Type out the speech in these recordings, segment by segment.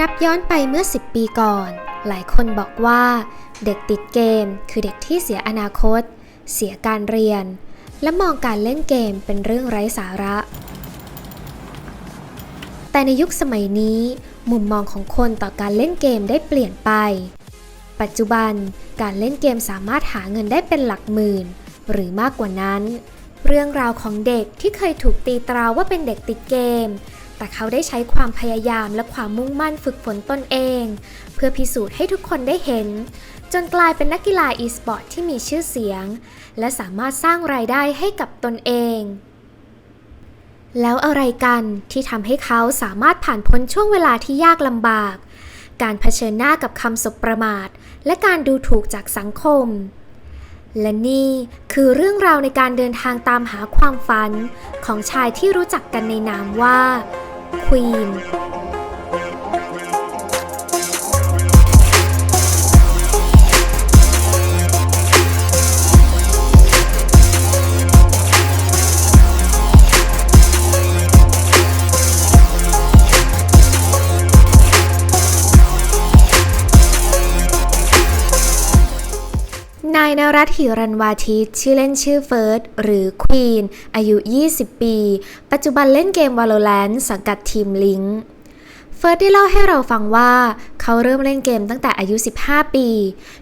นับย้อนไปเมื่อ 10 ปีก่อน หลายคนบอกว่าเด็กติดเกมคือเด็กที่เสียอนาคต เสียการเรียน และมองการเล่นเกมเป็นเรื่องไร้สาระ แต่ในยุคสมัยนี้ มุมมองของคนต่อการเล่นเกมได้เปลี่ยนไป ปัจจุบันการเล่นเกมสามารถหาเงินได้เป็นหลักหมื่น หรือมากกว่านั้น เรื่องราวของเด็กที่เคยถูกตีตราว่าเป็นเด็กติดเกม แต่เขาได้ใช้ความพยายามและความมุ่งมั่นฝึกฝนตนเอง เพื่อพิสูจน์ให้ทุกคนได้เห็น จนกลายเป็นนักกีฬาอีสปอร์ตที่มีชื่อเสียง และสามารถสร้างรายได้ให้กับตนเอง แล้วอะไรกันที่ทำให้เขาสามารถผ่านพ้นช่วงเวลาที่ยากลำบาก การเผชิญหน้ากับคำสบประมาท และการดูถูกจากสังคมและนี่คือเรื่องราวในการเดินทางตามหาความฝันของชายที่รู้จักกันในนามว่า ควีน นายนรัตหิรันวาทิตชื่อเล่นชื่อเฟิร์สหรือควีนอายุ 20 ปี ปัจจุบันเล่นเกม Valorant สังกัดทีมลิงเฟิร์สได้เล่าให้เราฟังว่าเขาเริ่มเล่นเกมตั้งแต่อายุ 15 ปี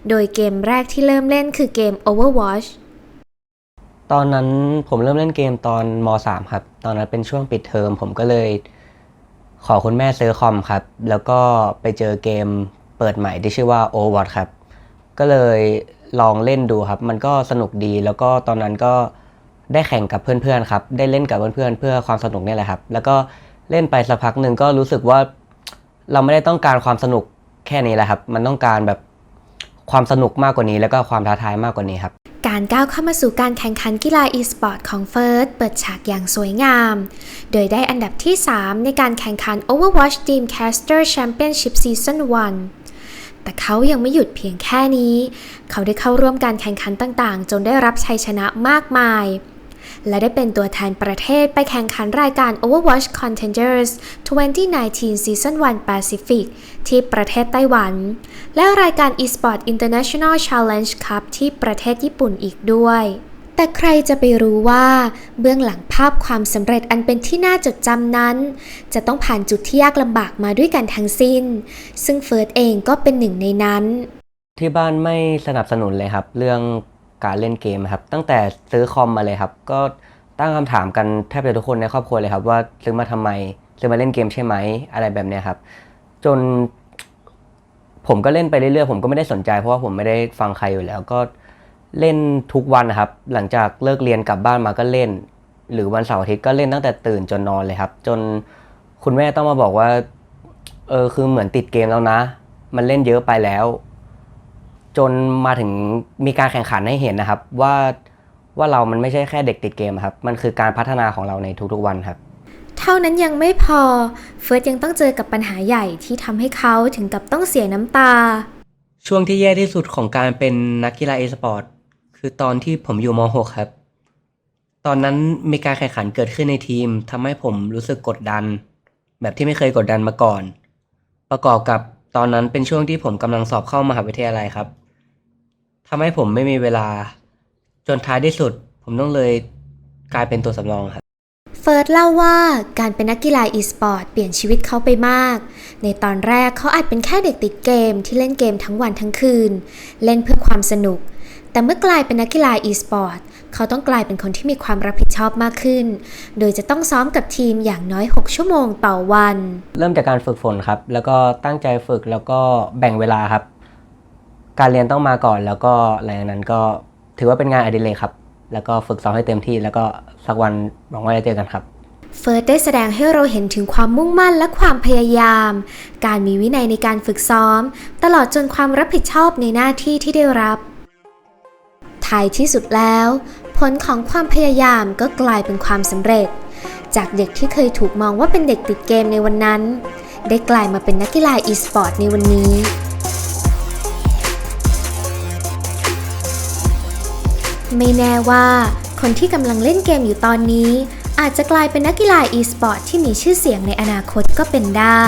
โดยเกมแรกที่เริ่มเล่นคือเกม Overwatch ตอนนั้นผมเริ่มเล่นเกมตอนม .3 ครับ ตอนนั้นเป็นช่วงปิดเทอมผมก็เลยขอคุณแม่ซื้อคอมครับ แล้วก็ไปเจอเกมเปิดใหม่ที่ชื่อว่า Overwatch ครับ ก็เลย ลองเล่นดูครับ มันก็สนุกดีแล้วก็ตอนนั้นก็ได้แข่งกับเพื่อนๆครับ ได้เล่นกับเพื่อนๆเพื่อความสนุกนี่แหละครับ แล้วก็เล่นไปสักพักหนึ่งก็รู้สึกว่าเราไม่ได้ต้องการความสนุกแค่นี้แหละครับ มันต้องการแบบความสนุกมากกว่านี้ แล้วก็ความท้าทายมากกว่านี้ครับ การก้าวเข้ามาสู่การแข่งขันกีฬา e-sport ของเฟิร์สเปิดฉากอย่างสวยงาม โดยได้อันดับที่ 3 ในการแข่งขัน Overwatch Dreamcaster Championship Season 1 แต่เขายังไม่หยุดเพียงแค่นี้ เขาได้เข้าร่วมการแข่งขันต่างๆ จนได้รับชัยชนะมากมาย และได้เป็นตัวแทนประเทศไปแข่งขันรายการ Overwatch Contenders 2019 Season 1 Pacific ที่ประเทศไต้หวัน และรายการ eSport International Challenge Cup ที่ประเทศญี่ปุ่นอีกด้วย แต่ใครจะไปรู้ว่า เบื้องหลังภาพความสำเร็จอันเป็นที่น่าจดจำนั้น จะต้องผ่านจุดที่ยากลำบากมาด้วยกันทั้งสิ้น ซึ่งเฟิร์สเองก็เป็นหนึ่งในนั้น ที่บ้านไม่สนับสนุนเลยครับ เรื่องการเล่นเกมครับ ตั้งแต่ซื้อคอมมาเลยครับ ก็ตั้งคำถามกันแทบจะทุกคนในครอบครัวเลยครับ ว่าซื้อมาทำไมซื้อมาเล่นเกมใช่ไหมอะไรแบบนี้ครับ จนผมก็เล่นไปเรื่อยๆผมก็ไม่ได้สนใจเพราะว่าผมไม่ได้ฟังใครอยู่แล้วก็ เล่นทุกวันนะครับ หลังจากเลิกเรียนกลับบ้านมาก็เล่น หรือวันเสาร์อาทิตย์ก็เล่นตั้งแต่ตื่นจนนอนเลยครับ จนคุณแม่ต้องมาบอกว่า เออคือเหมือนติดเกมแล้วนะ มันเล่นเยอะไปแล้ว จนมาถึงมีการแข่งขันให้เห็นนะครับ ว่าว่าเรามันไม่ใช่แค่เด็กติดเกมครับ มันคือการพัฒนาของเราในทุกๆวันครับ เท่านั้นยังไม่พอ เฟิร์สยังต้องเจอกับปัญหาใหญ่ที่ทำให้เขาถึงกับต้องเสียน้ำตา ช่วงที่แย่ที่สุดของการเป็นนักกีฬาเอสปอร์ต คือตอนที่ผมอยู่ม .6 ครับ ตอนนั้นมีการแข่งขันเกิดขึ้นในทีมทำให้ผมรู้สึกกดดัน แบบที่ไม่เคยกดดันมาก่อน ประกอบกับตอนนั้นเป็นช่วงที่ผมกำลังสอบเข้ามหาวิทยาลัยครับทำให้ผมไม่มีเวลา จนท้ายที่สุด ผมต้องเลยกลายเป็นตัวสำรองครับเฟิร์สเล่าว่าการเป็นนักกีฬา e-sport เปลี่ยนชีวิตเขาไปมาก ในตอนแรกเขาอาจเป็นแค่เด็กติดเกมที่เล่นเกมทั้งวันทั้งคืน เล่นเพื่อความสนุก แต่เมื่อกลายเป็นนักกีฬา e-sport เขาต้องกลายเป็นคนที่มีความรับผิดชอบมากขึ้น โดยจะต้องซ้อมกับทีมอย่างน้อย 6 ชั่วโมงต่อวัน เริ่มจากการฝึกฝนครับ แล้วก็ตั้งใจฝึกแล้วก็แบ่งเวลาครับ การเรียนต้องมาก่อนแล้วก็หลังจากนั้นก็ถือว่าเป็นงานอดิเรกครับ แล้วก็ฝึกซ้อมให้เต็มที่ แล้วก็สักวันหวังว่าจะเจอกันครับเฟิร์สได้แสดงให้เราเห็นถึงความมุ่งมั่นและความพยายาม การมีวินัยในการฝึกซ้อม ตลอดจนความรับผิดชอบในหน้าที่ที่ได้รับ ท้ายที่สุดแล้ว ผลของความพยายามก็กลายเป็นความสำเร็จ จากเด็กที่เคยถูกมองว่าเป็นเด็กติดเกมในวันนั้น ได้กลายมาเป็นนักกีฬา e-sport ในวันนี้ไม่แน่ว่าคนที่กำลังเล่นเกมอยู่ตอนนี้ อาจจะกลายเป็นนักกีฬา e-sport ที่มีชื่อเสียงในอนาคตก็เป็นได้